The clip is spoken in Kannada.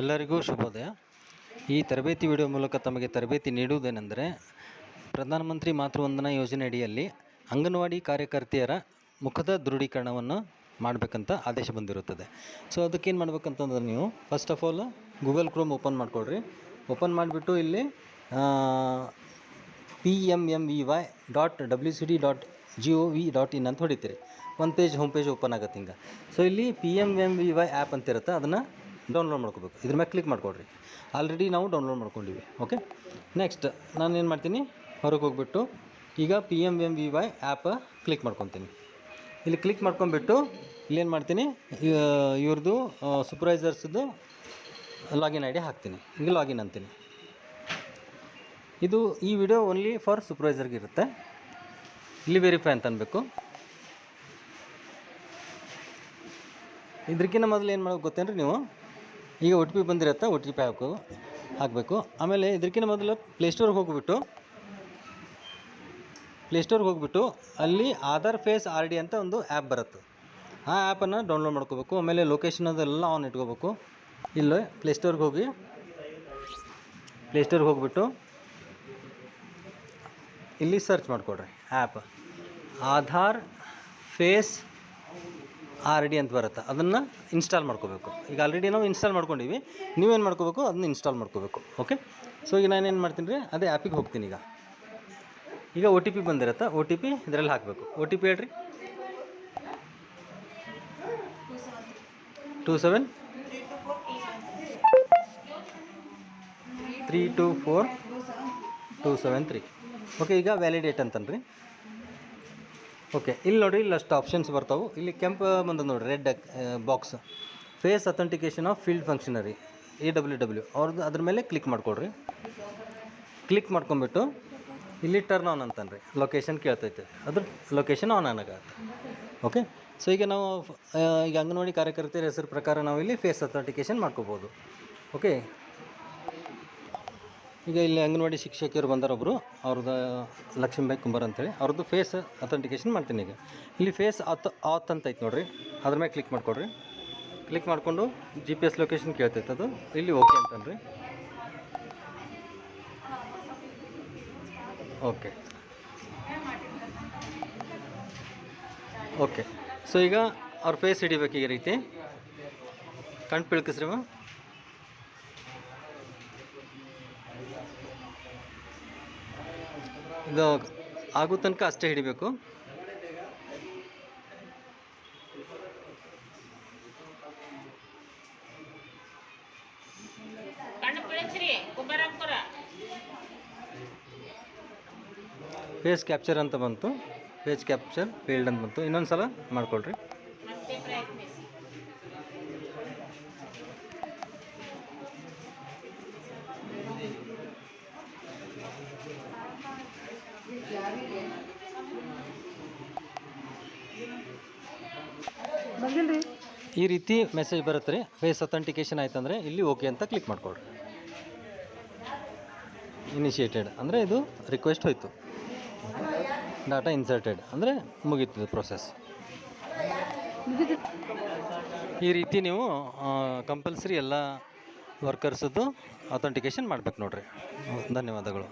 ಎಲ್ಲರಿಗೂ ಶುಭೋದಯ. ಈ ತರಬೇತಿ ವಿಡಿಯೋ ಮೂಲಕ ತಮಗೆ ತರಬೇತಿ ನೀಡುವುದೇನೆಂದರೆ, ಪ್ರಧಾನಮಂತ್ರಿ ಮಾತೃವಂದನಾ ಯೋಜನೆ ಅಡಿಯಲ್ಲಿ ಅಂಗನವಾಡಿ ಕಾರ್ಯಕರ್ತೆಯರ ಮುಖದ ದೃಢೀಕರಣವನ್ನು ಮಾಡಬೇಕಂತ ಆದೇಶ ಬಂದಿರುತ್ತದೆ. ಸೊ ಅದಕ್ಕೇನು ಮಾಡ್ಬೇಕಂತಂದ್ರೆ ನೀವು first of all Google Chrome open ಮಾಡ್ಕೊಳ್ಳಿರಿ open ಮಾಡಿಬಿಟ್ಟು ಇಲ್ಲಿ P M M V Y dot W C D dot G O V dot in ಅಂತ ಹೊಡಿತೀರಿ. ಒಂದು ಪೇಜ್ ಹೋಮ್ ಪೇಜ್ ಓಪನ್ ಆಗುತ್ತೆ ಹಿಂಗೆ. ಸೊ ಇಲ್ಲಿ P M M V Y app ಅಂತಿರುತ್ತೆ ಅದನ್ನು ಡೌನ್ಲೋಡ್ ಮಾಡ್ಕೋಬೇಕು. ಇದ್ರ ಮೇಲೆ ಕ್ಲಿಕ್ ಮಾಡ್ಕೊಡ್ರಿ ಆಲ್ರೆಡಿ ನಾವು ಡೌನ್ಲೋಡ್ ಮಾಡ್ಕೊಂಡಿವಿ. ಓಕೆ ನೆಕ್ಸ್ಟ್ ನಾನು ಏನು ಮಾಡ್ತೀನಿ? ಹೊರಗೆ ಹೋಗ್ಬಿಟ್ಟು ಈಗ P M M V Y app click ಮಾಡ್ಕೊತೀನಿ. ಇಲ್ಲಿ ಕ್ಲಿಕ್ ಮಾಡ್ಕೊಂಬಿಟ್ಟು ಇಲ್ಲೇನು ಮಾಡ್ತೀನಿ? ಇವ್ರದ್ದು ಸೂಪರ್ವೈಸರ್ಸ್ದು ಲಾಗಿನ್ ಐ ಡಿ ಹಾಕ್ತೀನಿ. ಈಗ ಲಾಗಿನ್ ಅಂತೀನಿ. ಇದು ಈ ವಿಡಿಯೋ ಓನ್ಲಿ ಫಾರ್ ಸೂಪರ್ವೈಸರ್ಗೆ ಇರುತ್ತೆ. ಇಲ್ಲಿ ವೆರಿಫೈ ಅಂತ ಅನ್ಬೇಕು. ಇದ್ರಕ್ಕಿಂತ ಮೊದಲು ಏನು ಮಾಡೋದು ಗೊತ್ತೇನ್ರಿ ನೀವು? ಈಗ ಒ ಟಿ ಪಿ ಬಂದಿರತ್ತೆ, ಒ ಟಿ ಪಿ ಹಾಕು ಹಾಕಬೇಕು. ಆಮೇಲೆ ಇದಕ್ಕಿಂತ ಮೊದಲು ಪ್ಲೇಸ್ಟೋರ್ಗೆ ಹೋಗ್ಬಿಟ್ಟು ಪ್ಲೇಸ್ಟೋರ್ಗೆ ಹೋಗ್ಬಿಟ್ಟು ಅಲ್ಲಿ ಆಧಾರ್ ಫೇಸ್ ಆರ್ ಡಿ ಅಂತ ಒಂದು ಆ್ಯಪ್ ಬರುತ್ತೆ. ಆ ಆ್ಯಪನ್ನು ಡೌನ್ಲೋಡ್ ಮಾಡ್ಕೋಬೇಕು. ಆಮೇಲೆ ಲೊಕೇಶನ್ ಅದೆಲ್ಲ ಆನ್ ಇಟ್ಕೋಬೇಕು. ಇಲ್ಲಿ ಪ್ಲೇಸ್ಟೋರ್ಗೆ ಹೋಗಿ ಪ್ಲೇಸ್ಟೋರ್ಗೆ ಹೋಗ್ಬಿಟ್ಟು ಇಲ್ಲಿ ಸರ್ಚ್ ಮಾಡಿಕೊಡ್ರಿ. App Aadhaar face R D ಅಂತ ಬರುತ್ತೆ. ಅದನ್ನು ಇನ್ಸ್ಟಾಲ್ ಮಾಡ್ಕೋಬೇಕು. ಈಗ ಆಲ್ರೆಡಿ ನಾವು ಇನ್ಸ್ಟಾಲ್ ಮಾಡ್ಕೊಂಡಿವಿ. ನೀವೇನು ಮಾಡ್ಕೋಬೇಕು? ಅದನ್ನ ಇನ್ಸ್ಟಾಲ್ ಮಾಡ್ಕೋಬೇಕು. ಓಕೆ ಸೊ ಈಗ ನಾನೇನು ಮಾಡ್ತೀನಿ ರೀ? ಅದೇ ಆ್ಯಪಿಗೆ ಹೋಗ್ತೀನಿ ಈಗ. ಈಗ ಒ ಟಿ ಪಿ ಬಂದಿರುತ್ತೆ? ಒ ಟಿ ಪಿ ಇದರಲ್ಲಿ ಹಾಕಬೇಕು. ಒ ಟಿ ಪಿ ಹೇಳ್ರಿ. Two seven three two four two seven three okay ಈಗ ವ್ಯಾಲಿಡೇಟ್ ಅಂತನ್ರಿ. ಓಕೆ ಇಲ್ಲಿ ನೋಡಿರಿ ಇಲ್ಲಿ ಅಷ್ಟು ಆಪ್ಷನ್ಸ್ ಬರ್ತಾವೆ. ಇಲ್ಲಿ ಕೆಂಪು ಬಂದದ ನೋಡಿ red box face authentication of field functionary A W W ಅವ್ರದ್ದು ಅದ್ರ ಮೇಲೆ ಕ್ಲಿಕ್ ಮಾಡ್ಕೊಳ್ರಿ ಕ್ಲಿಕ್ ಮಾಡ್ಕೊಂಬಿಟ್ಟು ಇಲ್ಲಿ ಟರ್ನ್ ಆನ್ ಅಂತನ್ರಿ. ಲೊಕೇಶನ್ ಕೇಳ್ತೈತೆ. ಅದ್ರ ಲೊಕೇಶನ್ ಆನ್ ಆಗತ್ತೆ ಓಕೆ ಸೊ ಈಗ ನಾವು ಈಗ ಅಂಗನವಾಡಿ ಕಾರ್ಯಕರ್ತರ ಹೆಸರು ಪ್ರಕಾರ ನಾವು ಇಲ್ಲಿ ಫೇಸ್ ಅಥೆಂಟಿಕೇಶನ್ ಮಾಡ್ಕೋಬೋದು. ಓಕೆ ಈಗ ಇಲ್ಲಿ ಅಂಗನವಾಡಿ ಶಿಕ್ಷಕಿಯರು ಬಂದಾರೊಬ್ಬರು ಅವ್ರದ್ದು ಲಕ್ಷ್ಮೀಬಾಯಿ ಕುಂಬಾರ್ ಅಂತೇಳಿ. ಅವ್ರದ್ದು ಫೇಸ್ ಅಥೆಂಟಿಕೇಶನ್ ಮಾಡ್ತೀನಿ ಈಗ. ಇಲ್ಲಿ ಫೇಸ್ ಆತ್ ಆತ್ ಅಂತ ಐತೆ ನೋಡಿರಿ. ಅದ್ರ ಮೇಲೆ ಕ್ಲಿಕ್ ಮಾಡ್ಕೊಡ್ರಿ. ಕ್ಲಿಕ್ ಮಾಡಿಕೊಂಡು ಜಿ ಪಿ ಎಸ್ ಲೊಕೇಶನ್ ಕೇಳ್ತೈತೆ ಅದು. ಇಲ್ಲಿ ಓಕೆ ಅಂತನ್ರಿ. ಓಕೆ ಓಕೆ ಸೊ ಈಗ ಅವ್ರ ಫೇಸ್ ಹಿಡಿಬೇಕು ಈ ರೀತಿ. ಕಣ್ಣು ಪಿಳ್ಕಿಸ್ರಿ ಮ್ಯಾಮ್ ಇದು ಆಗೋ ತನಕ ಅಷ್ಟೇ ಹಿಡಿಬೇಕು. ಫೇಸ್ ಕ್ಯಾಪ್ಚರ್ ಅಂತ ಬಂತು. ಫೇಸ್ ಕ್ಯಾಪ್ಚರ್ ಫೀಲ್ಡ್ ಅಂತ ಬಂತು. ಇನ್ನೊಂದು ಸಲ ಮಾಡ್ಕೊಳ್ರಿ ಈ ರೀತಿ ಮೆಸೇಜ್ ಬರುತ್ತೆ ರೀ. ಫೇಸ್ ಅಥೆಂಟಿಕೇಶನ್ ಆಯ್ತಂದ್ರೆ ಇಲ್ಲಿ ಓಕೆ ಅಂತ ಕ್ಲಿಕ್ ಮಾಡ್ಕೊಳ್ರಿ. ಇನಿಷಿಯೇಟೆಡ್ ಅಂದರೆ ಇದು ರಿಕ್ವೆಸ್ಟ್ ಹೋಯಿತು. ಡಾಟಾ ಇನ್ಸರ್ಟೆಡ್ ಅಂದರೆ ಮುಗೀತು ಪ್ರೊಸೆಸ್ ಈ ರೀತಿ ನೀವು ಕಂಪಲ್ಸರಿ ಎಲ್ಲ ವರ್ಕರ್ಸದ್ದು ಅಥೆಂಟಿಕೇಶನ್ ಮಾಡ್ಬೇಕು ನೋಡ್ರಿ. ಧನ್ಯವಾದಗಳು.